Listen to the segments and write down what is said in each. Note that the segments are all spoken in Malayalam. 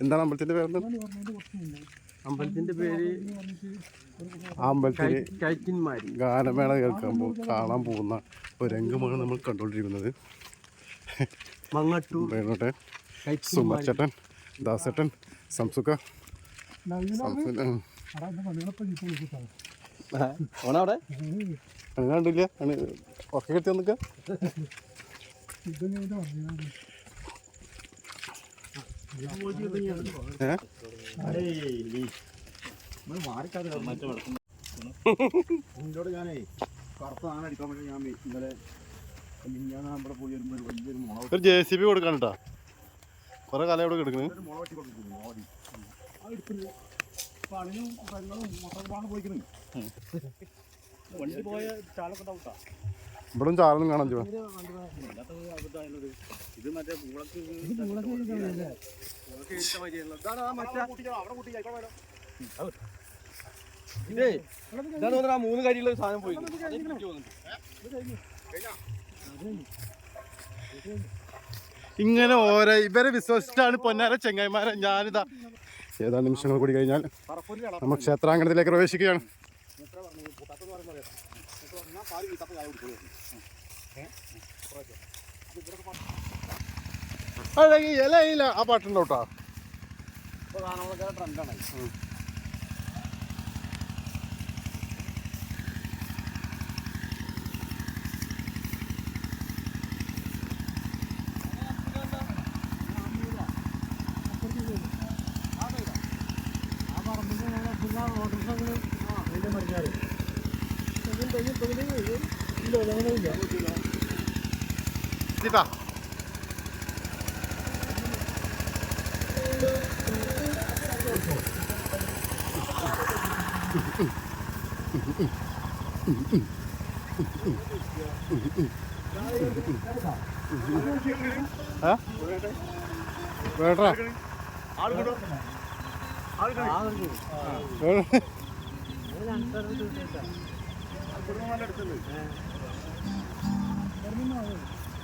എന്താണ് അമ്പലത്തിന്റെ പേര് അമ്പലത്തിന്റെ പേര് അമ്പലത്തിൽ കൈറ്റിന്മാരി ഗാനമേള കേൾക്കാൻ പോ കാണാൻ പോകുന്ന ഒരു രംഗമാണ് നമ്മൾ കണ്ടുകൊണ്ടിരിക്കുന്നത്. മങ്ങട്ടൂർ. വേണോട്ടെ? ദാസേട്ടൻ സംസുക്ക. സംസുക്ക. ഓണവിടെ അങ്ങനെ കണ്ടില്ല ഉറക്കെ കെട്ടി നിൽക്കുക ഏ എന്നോട് ഞാനേ? കറുത്ത ആന അടിക്കാൻ വേണ്ടി ഞാൻ ഇന്നലെ ഞാൻ നമ്മുടെ പോയി വരുമ്പോൾ ഒരു വലിയൊരു ഒരു ജെ സി ബി കൊടുക്കാൻ കേട്ടോ കുറെ കാലം മുള വെട്ടി കൊടുക്കുന്നു അത് പണിയും കാര്യങ്ങളും വണ്ടി പോയ ചാലൊക്കെ ഉണ്ടാവൂട്ടാ ഇവിടെ ചാറൊന്നും കാണാൻ ചോ ഇത് മറ്റേ പൂളക്ക് ഇതേ ഇതാ തോന്നുന്നു ആ മൂന്ന് കരിയുള്ള ഒരു സാധനം പോയി ഇങ്ങനെ ഓരോ ഇവരെ വിശ്വസിച്ചാണ് പൊന്നാര ചെങ്ങായിമാരെ ഞാനിതാ ഏതാനും നിമിഷങ്ങൾ കൂടി കഴിഞ്ഞാൽ നമ്മൾ ക്ഷേത്രാങ്കണത്തിലേക്ക് പ്രവേശിക്കുകയാണ്. അഴകി ഇലയില ആ പാട്ടുണ്ടോ കേട്ടോ. ട്രെൻഡാണ് ഇതാ ആ? വേണ്ടാ വേണ്ട.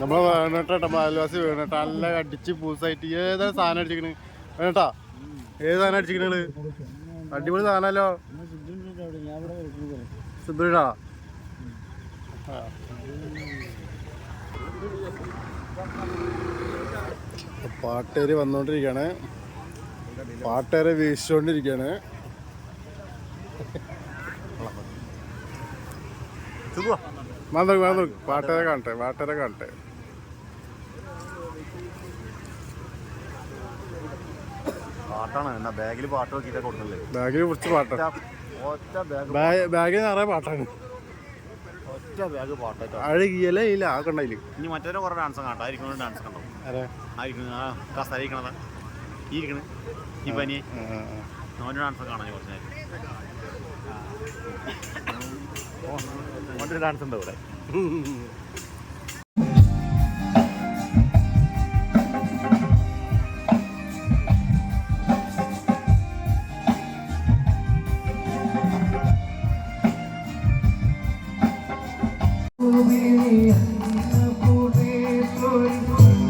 നമ്മളെ വേണേട്ടാ അയൽവാസി വേണേട്ടാ. നല്ല അടിച്ച് പൂസായിട്ട് ഏതാണ് സാധനം അടിച്ചിക്കണ് വേണേട്ടാ ഏത് സാധനം അടിച്ചിക്കണത് അടിപൊളി സാധനമല്ലോ. സുന്ദരിടാ പാട്ടേര് വന്നോണ്ടിരിക്കാണ്. പാട്ടേരെ വീശിച്ചോണ്ടിരിക്കാണ്. വന്നു വന്നു പാട്ടേരെ കാണട്ടെ പാട്ടേരെ കാണട്ടെ. പാട്ടാണ് എന്നാ ബാഗിൽ പാട്ട് ബാഗിൽ കുറച്ച് പാട്ടാണ് ബാഗിൽ നിറയെ പാട്ടാണ്. ഒറ്റ ബാഗ് പാട്ടൊക്കെ അഴകിയല ഇല്ല ആ കണ്ടതിൽ ഇനി മറ്റേ കുറെ ഡാൻസ് കാണാം ആയിരിക്കും ഡാൻസ് കണ്ടോ? ഇരിക്കണേ. ഈ പനി. അവന്റെ ഡാൻസ് കാണാൻ കുറച്ച് നേരം. അവന്റെ ഡാൻസ് ഉണ്ട് ഇവിടെ.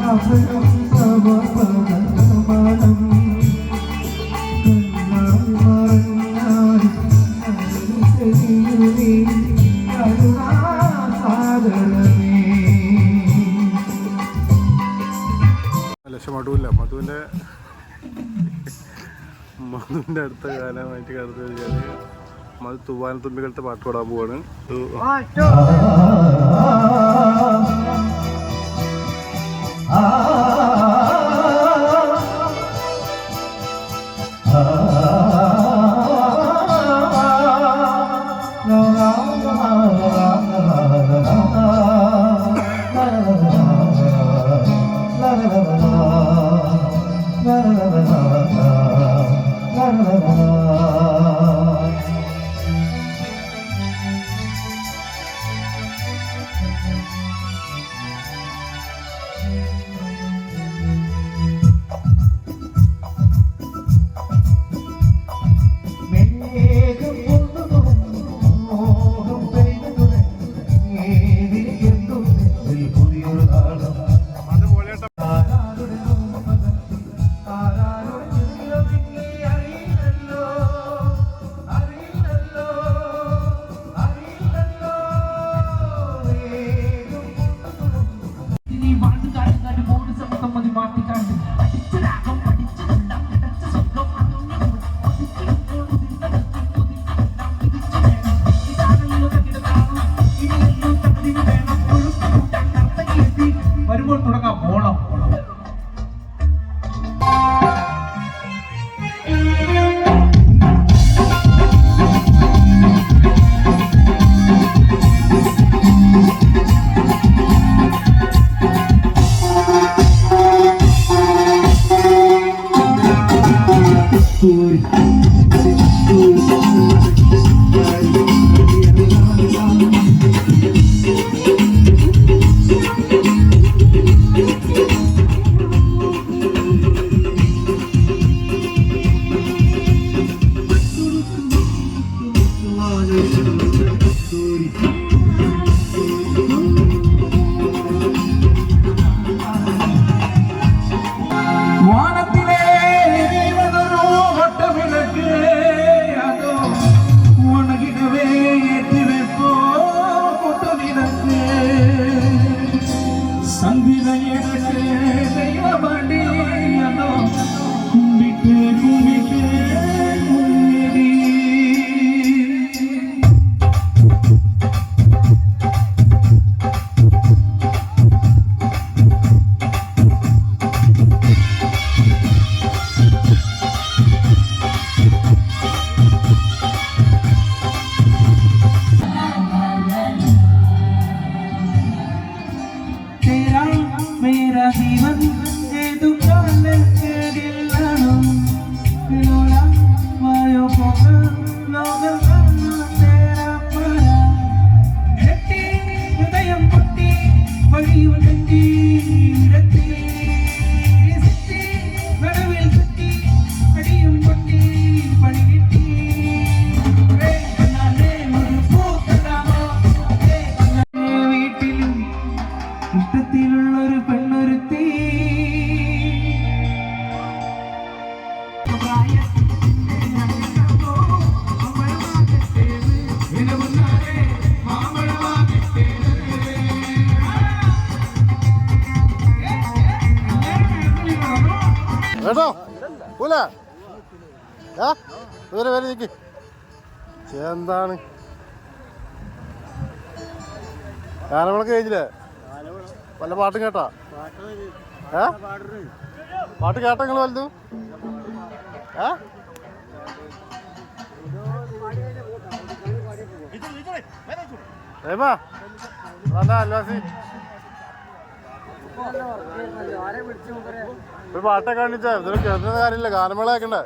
ലക്ഷ മധുവിന്റെ അടുത്ത ഗാനമായിട്ട് കരുതി കഴിഞ്ഞാൽ മധു തൂവാനത്തുമ്പികളുടെ പാട്ട് പാടാൻ പോവാണ്. തു- എന്താണ്? ഗാനമൊക്കെ കഴിഞ്ഞില്ലേ? വല്ല പാട്ട് കേട്ടാ? ഏ? പാട്ട് കേട്ടോ നിങ്ങൾ വലുതും? ഏ? അല്ല അൽവാസി ആരെ ഒരു പാട്ടൊക്കെ കാണിച്ചാൽ ഇതിൽ കിടന്ന കാര്യമില്ല ഗാനമേള ആക്കണ്ടേ